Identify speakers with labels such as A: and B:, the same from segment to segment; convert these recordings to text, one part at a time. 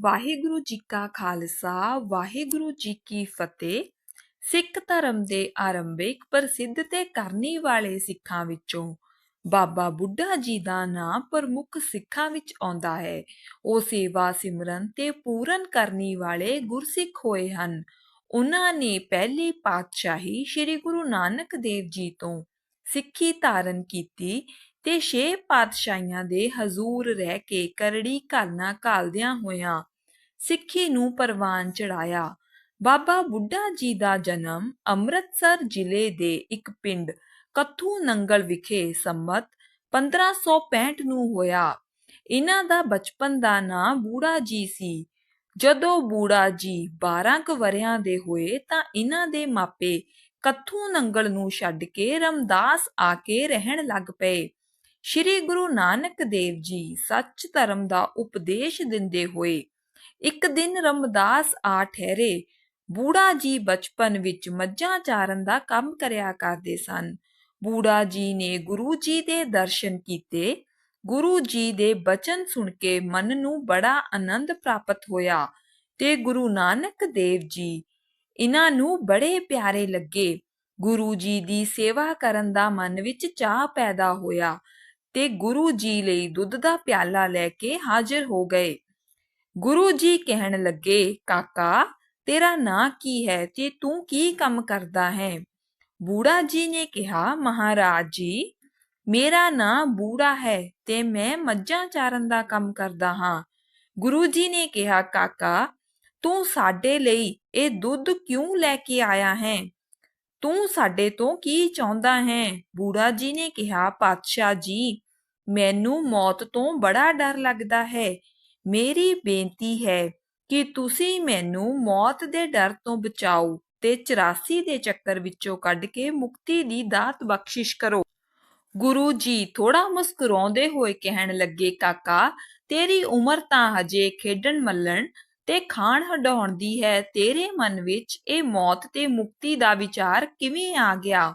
A: ਵਾਹਿਗੁਰੂ ਜੀ ਕਾ ਖਾਲਸਾ, ਵਾਹਿਗੁਰੂ ਜੀ ਕੀ ਫਤਿਹ। ਸਿੱਖ ਧਰਮ ਦੇ ਆਰੰਭਿਕ ਪ੍ਰਸਿੱਧ ਤੇ ਕਰਨੀ ਵਾਲੇ ਸਿੱਖਾਂ ਵਿੱਚੋਂ ਬਾਬਾ ਬੁੱਢਾ ਜੀ ਦਾ ਨਾਮ ਪ੍ਰਮੁੱਖ ਸਿੱਖਾਂ ਵਿੱਚ ਆਉਂਦਾ ਹੈ। ਉਹ ਸੇਵਾ ਸਿਮਰਨ ਤੇ ਪੂਰਨ ਕਰਨੀ ਵਾਲੇ ਗੁਰਸਿੱਖ ਹੋਏ ਹਨ। ਉਹਨਾਂ ਨੇ ਪਹਿਲੀ ਪਾਤਸ਼ਾਹੀ ਸ੍ਰੀ ਗੁਰੂ ਨਾਨਕ ਦੇਵ ਜੀ ਤੋਂ ਸਿੱਖੀ ਧਾਰਨ ਕੀਤੀ ਤੇ ਛੇ ਪਾਤਸ਼ਾਹੀਆਂ ਦੇ ਹਜ਼ੂਰ ਰਹਿ ਕੇ ਕਰੜੀ ਘਾਲਣਾ ਘਾਲਦਿਆਂ ਹੋਇਆਂ ਸਿੱਖੀ ਨੂੰ ਪ੍ਰਵਾਨ ਚੜਾਇਆ ਬਾਬਾ ਬੁੱਢਾ ਜੀ ਦਾ ਜਨਮ ਅੰਮ੍ਰਿਤਸਰ ਜ਼ਿਲ੍ਹੇ ਦੇ ਇੱਕ ਪਿੰਡ ਕੱਥੂ ਨੰਗਲ ਵਿਖੇ ਸੰਮਤ 1565 ਨੂੰ ਹੋਇਆ। ਇਹਨਾਂ ਦਾ ਬਚਪਨ ਦਾ ਨਾਂ ਬੂੜਾ ਜੀ ਸੀ। ਜਦੋਂ ਬੂੜਾ ਜੀ 12 ਕੁ ਵਰਿਆਂ ਦੇ ਹੋਏ ਤਾਂ ਇਹਨਾਂ ਦੇ ਮਾਪੇ ਕੱਥੂ ਨੰਗਲ ਨੂੰ ਛੱਡ ਕੇ ਰਮਦਾਸ ਆ ਕੇ ਰਹਿਣ ਲੱਗ ਪਏ। ਸ਼੍ਰੀ ਗੁਰੂ ਨਾਨਕ ਦੇਵ ਜੀ ਸੱਚ ਧਰਮ ਦਾ ਉਪਦੇਸ਼ ਦਿੰਦੇ ਹੋਏ ਇੱਕ ਦਿਨ ਰਮਦਾਸ ਆ ਠਹਿਰੇ। ਬੂੜਾ ਜੀ ਬਚਪਨ ਵਿੱਚ ਮੱਝਾਂ ਚਾਰਨ ਦਾ ਕੰਮ ਕਰਿਆ ਕਰਦੇ ਸਨ। ਬੂੜਾ ਜੀ ਨੇ ਗੁਰੂ ਜੀ ਦੇ ਦਰਸ਼ਨ ਕੀਤੇ। ਗੁਰੂ ਜੀ ਦੇ ਬਚਨ ਸੁਣ ਕੇ ਮਨ ਨੂੰ ਬੜਾ ਆਨੰਦ ਪ੍ਰਾਪਤ ਹੋਇਆ ਤੇ ਗੁਰੂ ਨਾਨਕ ਦੇਵ ਜੀ ਇਹਨਾਂ ਨੂੰ ਬੜੇ ਪਿਆਰੇ ਲੱਗੇ। ਗੁਰੂ ਜੀ ਦੀ ਸੇਵਾ ਕਰਨ ਦਾ ਮਨ ਵਿੱਚ ਚਾਹ ਪੈਦਾ ਹੋਇਆ ਤੇ ਗੁਰੂ ਜੀ ਲਈ ਦੁੱਧ ਦਾ ਪਿਆਲਾ ਲੈ ਕੇ ਹਾਜ਼ਰ ਹੋ ਗਏ। ਗੁਰੂ ਜੀ ਕਹਿਣ ਲੱਗੇ, ਕਾਕਾ, ਤੇਰਾ ਨਾਂ ਕੀ ਹੈ? ਤੇ ਤੂੰ ਕੀ ਕੰਮ ਕਰਦਾ ਹੈ? ਬੂੜਾ ਜੀ ਨੇ ਕਿਹਾ, ਮਹਾਰਾਜ ਜੀ, ਮੇਰਾ ਨਾਂ ਬੂੜਾ ਹੈ ਤੇ ਮੈਂ ਮੱਝਾਂ ਚਾਰਨ ਦਾ ਕੰਮ ਕਰਦਾ ਹਾਂ। ਗੁਰੂ ਜੀ ਨੇ ਕਿਹਾ, ਕਾਕਾ, ਤੂੰ ਸਾਡੇ ਲਈ ਇਹ ਦੁੱਧ ਕਿਉਂ ਲੈ ਕੇ ਆਇਆ ਹੈ? ਤੂੰ ਸਾਡੇ ਤੋਂ ਕੀ ਚਾਹੁੰਦਾ ਹੈ? ਬੂੜਾ ਜੀ ਨੇ ਕਿਹਾ, ਪਾਤਸ਼ਾਹ ਜੀ, ਮੈਨੂੰ ਮੌਤ ਤੋਂ ਬੜਾ ਡਰ ਲੱਗਦਾ ਹੈ। ਮੇਰੀ ਬੇਨਤੀ ਹੈ ਕਿ ਤੁਸੀਂ ਮੈਨੂੰ ਮੌਤ ਦੇ ਡਰ ਤੋਂ ਬਚਾਓ ਤੇ 84 ਦੇ ਚੱਕਰ ਵਿੱਚੋਂ ਕੱਢ ਕੇ ਮੁਕਤੀ ਦੀ ਦਾਤ ਬਖਸ਼ਿਸ਼ ਕਰੋ। ਗੁਰੂ ਜੀ ਥੋੜਾ ਮੁਸਕਰਾਉਂਦੇ ਹੋਏ ਕਹਿਣ ਲੱਗੇ, ਕਾਕਾ, ਤੇਰੀ ਉਮਰ ਤਾਂ ਹਜੇ ਖੇਡਣ ਮੱਲਣ ਤੇ ਖਾਣ ਹਡਾਉਣ ਦੀ ਹੈ, ਤੇਰੇ ਮਨ ਵਿੱਚ ਇਹ ਮੌਤ ਤੇ ਮੁਕਤੀ ਦਾ ਵਿਚਾਰ ਕਿਵੇਂ ਆ ਗਿਆ?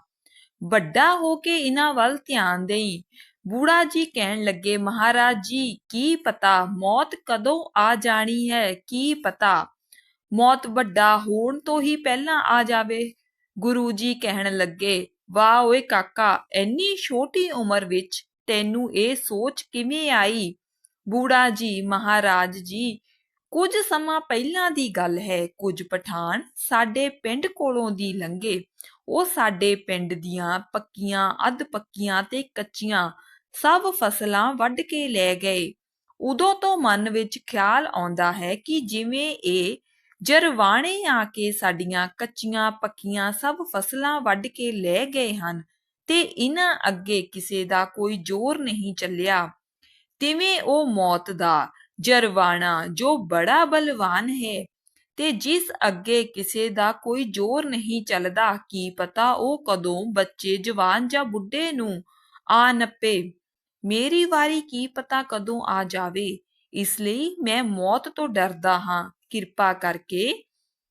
A: ਵੱਡਾ ਹੋ ਕੇ ਇਹਨਾਂ ਵੱਲ ਧਿਆਨ ਦੇਈ। ਬੂੜਾ ਜੀ ਕਹਿਣ ਲੱਗੇ, ਮਹਾਰਾਜ ਜੀ, ਕੀ ਪਤਾ? ਮੌਤ ਕਦੋਂ ਆ ਜਾਣੀ ਹੈ? ਕੀ ਪਤਾ? ਮੌਤ ਵੱਡਾ ਹੋਣ ਤੋਂ ਹੀ ਪਹਿਲਾਂ ਆ ਜਾਵੇ। ਗੁਰੂ ਜੀ ਕਹਿਣ ਲੱਗੇ, ਵਾਹ ਓਏ ਕਾਕਾ ਐਨੀ ਛੋਟੀ ਉਮਰ ਵਿੱਚ ਤੈਨੂੰ ਇਹ ਸੋਚ ਕਿਵੇਂ ਆਈ? ਬੂੜਾ ਜੀ, ਮਹਾਰਾਜ ਜੀ, ਕੁਝ ਸਮਾਂ ਪਹਿਲਾਂ ਦੀ ਗੱਲ ਹੈ। ਕੁਝ ਪਠਾਨ ਸਾਡੇ ਪਿੰਡ ਕੋਲੋਂ ਦੀ ਲੰਘੇ। ਉਹ ਸਾਡੇ ਪਿੰਡ ਦੀਆਂ ਪੱਕੀਆਂ, ਅੱਧ ਪੱਕੀਆਂ ਤੇ ਕੱਚੀਆਂ ਸਭ ਫਸਲਾਂ ਵੱਢ ਕੇ ਲੈ ਗਏ। ਉਦੋਂ ਤੋਂ ਮਨ ਵਿੱਚ ਖਿਆਲ ਆਉਂਦਾ ਹੈ ਕਿ ਜਿਵੇਂ ਇਹ ਜਰਵਾਣੇ ਆ ਕੇ ਸਾਡੀਆਂ ਕੱਚੀਆਂ ਪੱਕੀਆਂ ਸਭ ਫਸਲਾਂ ਵੱਢ ਕੇ ਲੈ ਗਏ ਹਨ ਤੇ ਇਹਨਾਂ ਅੱਗੇ ਕਿਸੇ ਦਾ ਕੋਈ ਜ਼ੋਰ ਨਹੀਂ ਚੱਲਿਆ। ਤਿਵੇਂ ਉਹ ਮੌਤ ਦਾ ਜਰਵਾਣਾ ਜੋ ਬੜਾ ਬਲਵਾਨ ਹੈ ਤੇ ਜਿਸ ਅੱਗੇ ਕਿਸੇ ਦਾ ਕੋਈ ਜ਼ੋਰ ਨਹੀਂ ਚੱਲਦਾ, ਕੀ ਪਤਾ ਉਹ ਕਦੋਂ ਬੱਚੇ, ਜਵਾਨ ਜਾਂ ਬੁੱਢੇ ਨੂੰ ਆ ਨੱਪੇ। ਮੇਰੀ ਵਾਰੀ ਕੀ ਪਤਾ ਕਦੋਂ ਆ ਜਾਵੇ? ਇਸ ਲਈ ਮੈਂ ਮੌਤ ਤੋਂ ਡਰਦਾ ਹਾਂ। ਕਿਰਪਾ ਕਰਕੇ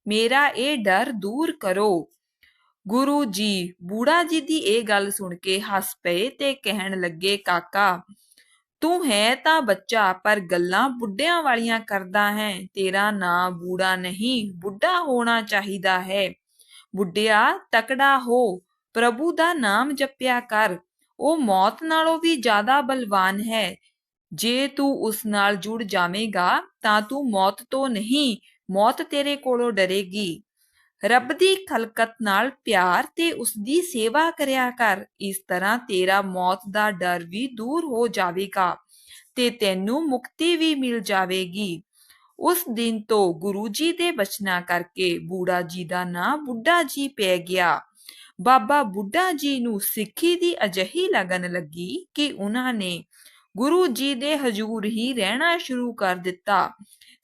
A: ਮੇਰਾ ਇਹ ਡਰ ਦੂਰ ਕਰੋ। ਗੁਰੂ ਜੀ, ਬੂੜਾ ਜੀ ਦੀ ਇਹ ਗੱਲ ਸੁਣ ਕੇ ਹੱਸ ਪਏ ਤੇ ਕਹਿਣ ਲੱਗੇ, ਕਾਕਾ, ਤੂੰ ਹੈ ਤਾਂ ਬੱਚਾ, ਪਰ ਗੱਲਾਂ ਬੁੱਢਿਆਂ ਵਾਲੀਆਂ ਕਰਦਾ ਹੈ। ਤੇਰਾ ਨਾਂ ਬੂੜਾ ਨਹੀਂ, ਬੁੱਢਾ ਹੋਣਾ ਚਾਹੀਦਾ ਹੈ। ਬੁੱਢਿਆ, ਤਕੜਾ ਹੋ। ਪ੍ਰਭੂ ਦਾ ਨਾਮ ਜਪਿਆ ਕਰ। ਉਹ ਮੌਤ ਨਾਲੋਂ ਵੀ ਜ਼ਿਆਦਾ ਬਲਵਾਨ ਹੈ। ਜੇ ਤੂੰ ਉਸ ਨਾਲ ਜੁੜ ਜਾਵੇਂਗਾ, ਤਾਂ ਤੂੰ ਮੌਤ ਤੋਂ ਨਹੀਂ, ਮੌਤ ਤੇਰੇ ਕੋਲੋਂ ਡਰੇਗੀ। ਰੱਬ ਦੀ ਖਲਕਤ ਨਾਲ ਪਿਆਰ ਤੇ ਉਸ ਦੀ ਸੇਵਾ ਕਰਿਆ ਕਰ। ਇਸ ਤਰ੍ਹਾਂ ਤੇਰਾ ਮੌਤ ਦਾ ਡਰ ਵੀ ਦੂਰ ਹੋ ਜਾਵੇਗਾ ਤੇ ਤੈਨੂੰ ਮੁਕਤੀ ਵੀ ਮਿਲ ਜਾਵੇਗੀ। ਉਸ ਦਿਨ ਤੋਂ ਗੁਰੂ ਜੀ ਦੇ ਬਚਨਾਂ ਕਰਕੇ ਬੂੜਾ ਜੀ ਦਾ ਨਾਂ ਬੁੱਢਾ ਜੀ ਪੈ ਗਿਆ। ਬਾਬਾ ਬੁੱਢਾ ਜੀ ਨੂੰ ਸਿੱਖੀ ਦੀ ਅਜਹੀ ਲਗਨ ਲੱਗੀ ਕਿ ਉਹਨਾਂ ਨੇ ਗੁਰੂ ਜੀ ਦੇ ਹਜ਼ੂਰ ਹੀ ਰਹਿਣਾ ਸ਼ੁਰੂ ਕਰ ਦਿੱਤਾ।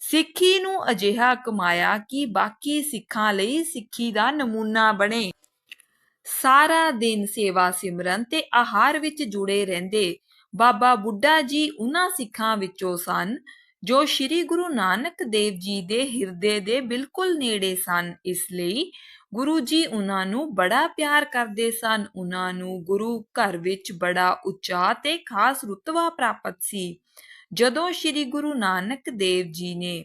A: ਸਿੱਖੀ ਨੂੰ ਅਜਿਹਾ ਕਮਾਇਆ ਕਿ ਬਾਕੀ ਸਿੱਖਾਂ ਲਈ ਸਿੱਖੀ ਦਾ ਨਮੂਨਾ ਬਣੇ। ਸਾਰਾ ਦਿਨ ਸੇਵਾ ਸਿਮਰਨ ਤੇ ਆਹਾਰ ਵਿੱਚ ਜੁੜੇ ਰਹਿੰਦੇ ਬਾਬਾ ਬੁੱਢਾ ਜੀ ਉਹਨਾਂ ਸਿੱਖਾਂ ਵਿੱਚੋਂ ਸਨ ਜੋ ਸ੍ਰੀ ਗੁਰੂ ਨਾਨਕ ਦੇਵ ਜੀ ਦੇ ਹਿਰਦੇ ਦੇ ਬਿਲਕੁਲ ਨੇੜੇ ਸਨ। ਇਸ ਲਈ ਗੁਰੂ ਜੀ ਉਹਨਾਂ ਨੂੰ ਬੜਾ ਪਿਆਰ ਕਰਦੇ ਸਨ। ਉਹਨਾਂ ਨੂੰ ਗੁਰੂ ਘਰ ਵਿੱਚ ਬੜਾ ਉੱਚਾ ਤੇ ਖਾਸ ਰੁਤਬਾ ਪ੍ਰਾਪਤ ਸੀ। ਜਦੋਂ ਸ੍ਰੀ ਗੁਰੂ ਨਾਨਕ ਦੇਵ ਜੀ ਨੇ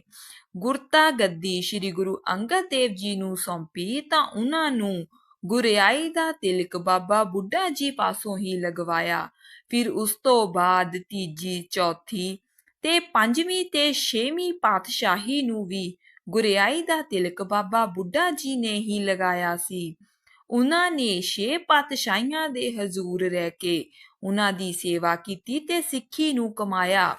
A: ਗੁਰਤਾ ਗੱਦੀ ਸ੍ਰੀ ਗੁਰੂ ਅੰਗਦ ਦੇਵ ਜੀ ਨੂੰ ਸੌਂਪੀ ਤਾਂ ਉਹਨਾਂ ਨੂੰ ਗੁਰਿਆਈ ਦਾ ਤਿਲਕ ਬਾਬਾ ਬੁੱਢਾ ਜੀ ਪਾਸੋਂ ਹੀ ਲਗਵਾਇਆ। ਫਿਰ ਉਸ ਤੋਂ ਬਾਅਦ ਤੀਜੀ, ਚੌਥੀ ਤੇ ਪੰਜਵੀਂ ਤੇ ਛੇਵੀਂ ਪਾਤਸ਼ਾਹੀ ਨੂੰ ਵੀ ਗੁਰਿਆਈ ਦਾ ਤਿਲਕ ਬਾਬਾ ਬੁੱਢਾ ਜੀ ਨੇ ਹੀ ਲਗਾਇਆ ਸੀ। ਉਹਨਾਂ ਨੇ ਛੇ ਪਾਤਸ਼ਾਹੀਆਂ ਦੇ ਹਜ਼ੂਰ ਰਹਿ ਕੇ ਉਹਨਾਂ ਦੀ ਸੇਵਾ ਕੀਤੀ ਤੇ ਸਿੱਖੀ ਨੂੰ ਕਮਾਇਆ।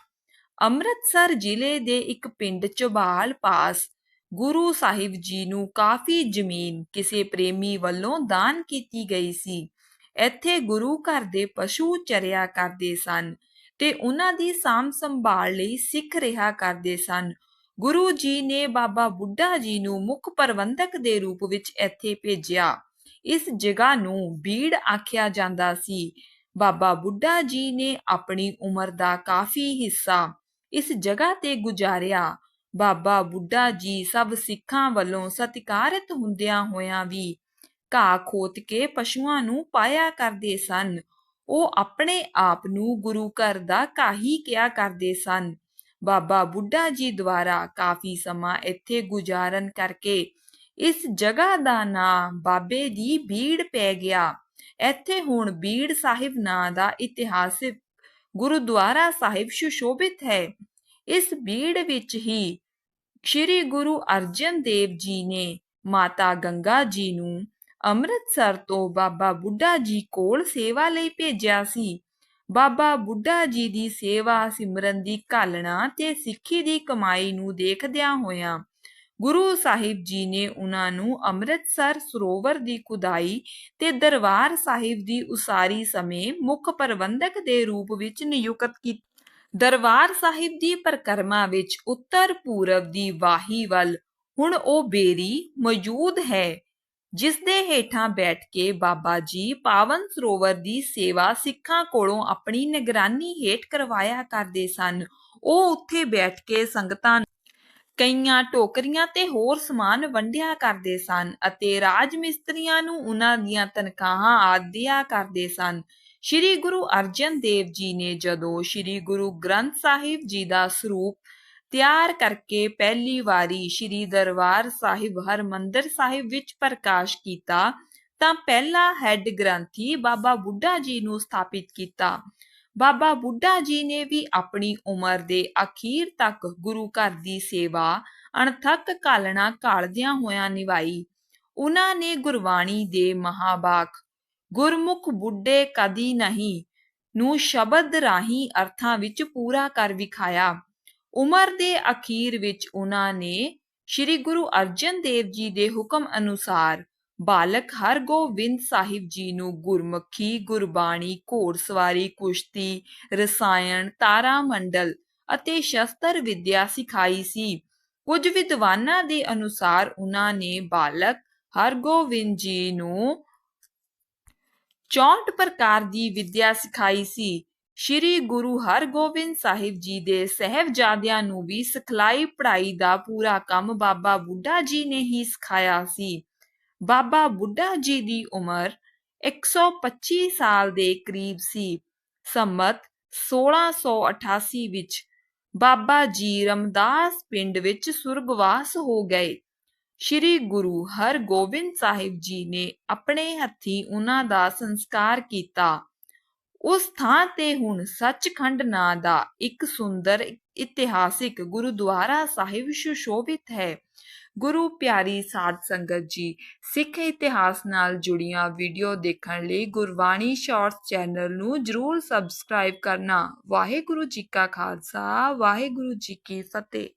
A: ਅੰਮ੍ਰਿਤਸਰ ਜ਼ਿਲ੍ਹੇ ਦੇ ਇੱਕ ਪਿੰਡ ਚਬਾਲ ਪਾਸ ਗੁਰੂ ਸਾਹਿਬ ਜੀ ਨੂੰ ਕਾਫੀ ਜ਼ਮੀਨ ਕਿਸੇ ਪ੍ਰੇਮੀ ਵੱਲੋਂ ਦਾਨ ਕੀਤੀ ਗਈ ਸੀ। ਇੱਥੇ ਗੁਰੂ ਘਰ ਦੇ ਪਸ਼ੂ ਚਰਿਆ ਕਰਦੇ ਸਨ ਤੇ ਉਹਨਾਂ ਦੀ ਸਾਂਭ ਸੰਭਾਲ ਲਈ ਸਿੱਖ ਰਿਹਾ ਕਰਦੇ ਸਨ। ਗੁਰੂ ਜੀ ਨੇ ਬਾਬਾ ਬੁੱਢਾ ਜੀ ਨੂੰ ਮੁੱਖ ਪ੍ਰਬੰਧਕ ਦੇ ਰੂਪ ਵਿੱਚ ਇੱਥੇ ਭੇਜਿਆ। ਇਸ ਜਗ੍ਹਾ ਨੂੰ ਬੀੜ ਆਖਿਆ ਜਾਂਦਾ ਸੀ। ਬਾਬਾ ਬੁੱਢਾ ਜੀ ਨੇ ਆਪਣੀ ਉਮਰ ਦਾ ਕਾਫੀ ਹਿੱਸਾ ਇਸ ਜਗ੍ਹਾ ਤੇ ਗੁਜ਼ਾਰਿਆ। ਬਾਬਾ ਬੁੱਢਾ ਜੀ ਸਭ ਸਿੱਖਾਂ ਵੱਲੋਂ ਸਤਿਕਾਰਿਤ ਹੁੰਦਿਆਂ ਹੋਇਆਂ ਵੀ ਘਾਹ ਖੋਤ ਕੇ ਪਸ਼ੂਆਂ ਨੂੰ ਪਾਇਆ ਕਰਦੇ ਸਨ। ਉਹ ਆਪਣੇ ਆਪ ਨੂੰ ਗੁਰੂ ਘਰ ਦਾ ਕਾਹੀ ਕਿਹਾ ਕਰਦੇ ਸਨ। ਬਾਬਾ ਬੁੱਢਾ ਜੀ ਦੁਆਰਾ ਕਾਫੀ ਸਮਾਂ ਇੱਥੇ ਗੁਜ਼ਾਰਨ ਕਰਕੇ ਇਸ ਜਗ੍ਹਾ ਦਾ ਨਾਂ ਬਾਬੇ ਦੀ ਬੀੜ ਪੈ ਗਿਆ। ਇੱਥੇ ਹੁਣ ਬੀੜ ਸਾਹਿਬ ਨਾਂ ਦਾ ਇਤਿਹਾਸਿਕ ਗੁਰਦੁਆਰਾ ਸਾਹਿਬ ਸੁਸ਼ੋਭਿਤ ਹੈ। ਇਸ ਬੀੜ ਵਿੱਚ ਹੀ ਸ੍ਰੀ ਗੁਰੂ ਅਰਜਨ ਦੇਵ ਜੀ ਨੇ ਮਾਤਾ ਗੰਗਾ ਜੀ ਨੂੰ ਅੰਮ੍ਰਿਤਸਰ ਤੋਂ ਬਾਬਾ ਬੁੱਢਾ ਜੀ ਕੋਲ ਸੇਵਾ ਲਈ ਭੇਜਿਆ ਸੀ। ਬਾਬਾ ਬੁੱਢਾ ਜੀ ਦੀ ਸੇਵਾ ਸਿਮਰਨ ਦੀ ਘਾਲਣਾ ਤੇ ਸਿੱਖੀ ਦੀ ਕਮਾਈ ਨੂੰ ਦੇਖਦਿਆਂ ਹੋਇਆਂ ਗੁਰੂ ਸਾਹਿਬ ਜੀ ਨੇ ਉਹਨਾਂ ਨੂੰ ਅੰਮ੍ਰਿਤਸਰ ਸਰੋਵਰ ਦੀ ਖੁਦਾਈ ਤੇ ਦਰਬਾਰ ਸਾਹਿਬ ਦੀ ਉਸਾਰੀ ਸਮੇਂ ਮੁੱਖ ਪ੍ਰਬੰਧਕ ਦੇ ਰੂਪ ਵਿੱਚ ਨਿਯੁਕਤ ਕੀਤਾ ਦਰਬਾਰ ਸਾਹਿਬ ਦੀ ਪਰਕਰਮਾ ਵਿੱਚ ਉੱਤਰ ਪੂਰਬ ਦੀ ਵਾਹੀ ਵੱਲ ਹੁਣ ਉਹ ਬੇਰੀ ਮੌਜੂਦ ਹੈ। ਜਿਸ ਦੇ ਹੇਠਾਂ ਬੈਠ ਕੇ ਬਾਬਾ ਜੀ ਪਾਵਨ ਸਰੋਵਰ ਦੀ ਸੇਵਾ ਸਿੱਖਾਂ ਕੋਲੋਂ ਆਪਣੀ ਨਿਗਰਾਨੀ ਹੇਠ ਕਰਵਾਇਆ ਕਰਦੇ ਸਨ। ਉਹ ਉੱਥੇ ਬੈਠ ਕੇ ਸੰਗਤਾਂ ਕਈਆਂ ਟੋਕਰੀਆਂ ਤੇ ਹੋਰ ਸਮਾਨ ਵੰਡਿਆ ਕਰਦੇ ਸਨ ਅਤੇ ਰਾਜ ਮਿਸਤਰੀਆਂ ਨੂੰ ਉਹਨਾਂ ਦੀਆਂ ਤਨਖਾਹਾਂ ਆਦਿਆ ਕਰਦੇ ਸਨ। ਸ਼੍ਰੀ ਗੁਰੂ ਅਰਜਨ ਦੇਵ ਜੀ ਨੇ ਜਦੋਂ ਸ਼੍ਰੀ ਗੁਰੂ ਗ੍ਰੰਥ ਸਾਹਿਬ ਜੀ ਦਾ ਸਰੂਪ ਤਿਆਰ ਕਰਕੇ ਪਹਿਲੀ ਵਾਰੀ ਸ਼੍ਰੀ ਦਰਬਾਰ ਸਾਹਿਬ ਹਰਮੰਦਰ ਸਾਹਿਬ ਵਿੱਚ ਪ੍ਰਕਾਸ਼ ਕੀਤਾ, ਤਾਂ ਪਹਿਲਾ ਹੈੱਡ ਗ੍ਰੰਥੀ ਬਾਬਾ ਬੁੱਢਾ ਜੀ ਨੂੰ ਸਥਾਪਿਤ ਕੀਤਾ। ਬਾਬਾ ਬੁੱਢਾ ਜੀ ਨੇ ਵੀ ਆਪਣੀ ਉਮਰ ਦੇ ਅਖੀਰ ਤੱਕ ਗੁਰੂ ਘਰ ਦੀ ਸੇਵਾ ਅਣਥੱਕ ਕਾਲਣਾ ਕਾਲਦਿਆਂ ਹੋਇਆਂ ਨਿਭਾਈ। ਉਹਨਾਂ ਨੇ ਗੁਰਬਾਣੀ ਦੇ ਮਹਾਬਾਕ ਗੁਰਮੁਖ ਬੁੱਢੇ ਕਦੀ ਨਹੀਂ ਨੂੰ ਸ਼ਬਦ ਰਾਹੀਂ ਅਰਥਾਂ ਵਿੱਚ ਪੂਰਾ ਕਰ ਵਿਖਾਇਆ। ਉਮਰ ਦੇ ਅਖੀਰ ਵਿੱਚ ਉਨ੍ਹਾਂ ਨੇ ਸ੍ਰੀ ਗੁਰੂ ਅਰਜਨ ਦੇਵ ਜੀ ਦੇ ਹੁਕਮ ਅਨੁਸਾਰ ਬਾਲਕ ਹਰਗੋਬਿੰਦ ਸਾਹਿਬ ਜੀ ਨੂੰ ਗੁਰਮੁਖੀ, ਗੁਰਬਾਣੀ ਘੋੜਸਵਾਰੀ ਕੁਸ਼ਤੀ, ਰਸਾਇਣ ਤਾਰਾ ਮੰਡਲ ਅਤੇ ਸ਼ਸਤਰ ਵਿਦਿਆ ਸਿਖਾਈ ਸੀ। ਕੁਝ ਵਿਦਵਾਨਾਂ ਦੇ ਅਨੁਸਾਰ ਉਹਨਾਂ ਨੇ ਬਾਲਕ ਹਰਗੋਬਿੰਦ ਜੀ ਨੂੰ 64 ਪ੍ਰਕਾਰ ਦੀ ਵਿਦਿਆ ਸਿਖਾਈ ਸੀ। ਸ਼੍ਰੀ ਗੁਰੂ ਹਰਗੋਬਿੰਦ ਸਾਹਿਬ ਜੀ ਦੇ ਸਹਿਬਜ਼ਾਦਿਆਂ ਨੂੰ ਵੀ ਸਿਖਲਾਈ ਪੜ੍ਹਾਈ ਦਾ ਪੂਰਾ ਕੰਮ ਬਾਬਾ ਬੁੱਢਾ ਜੀ ਨੇ ਹੀ ਸਿਖਾਇਆ ਸੀ। ਬਾਬਾ ਬੁੱਢਾ ਜੀ ਦੀ ਉਮਰ 125 ਸਾਲ ਦੇ ਕਰੀਬ ਸੀ। ਸੰਮਤ 1688 ਵਿੱਚ ਬਾਬਾ ਜੀ ਰਮਦਾਸ ਪਿੰਡ ਵਿੱਚ ਸੁਰਗਵਾਸ ਹੋ ਗਏ। ਸ਼੍ਰੀ ਗੁਰੂ ਹਰਗੋਬਿੰਦ ਸਾਹਿਬ ਜੀ ਨੇ ਆਪਣੇ ਹੱਥੀਂ ਉਹਨਾਂ ਦਾ ਸੰਸਕਾਰ ਕੀਤਾ। ਉਸ ਥਾਂ ਤੇ ਹੁਣ ਸੱਚਖੰਡ ਨਾਂ ਦਾ ਇੱਕ ਸੁੰਦਰ ਇਤਿਹਾਸਿਕ ਗੁਰਦੁਆਰਾ ਸਾਹਿਬ ਸੁਸ਼ੋਭਿਤ ਹੈ। ਗੁਰੂ ਪਿਆਰੀ ਸਾਧ ਸੰਗਤ ਜੀ, ਸਿੱਖ ਇਤਿਹਾਸ ਨਾਲ ਜੁੜੀਆਂ ਵੀਡੀਓ ਦੇਖਣ ਲਈ ਗੁਰਬਾਣੀ ਸ਼ਾਰਟਸ ਚੈਨਲ ਨੂੰ ਜਰੂਰ ਸਬਸਕ੍ਰਾਈਬ ਕਰਨਾ। ਵਾਹਿਗੁਰੂ ਜੀ ਕਾ ਖਾਲਸਾ, ਵਾਹਿਗੁਰੂ ਜੀ ਕੀ ਫਤਿਹ।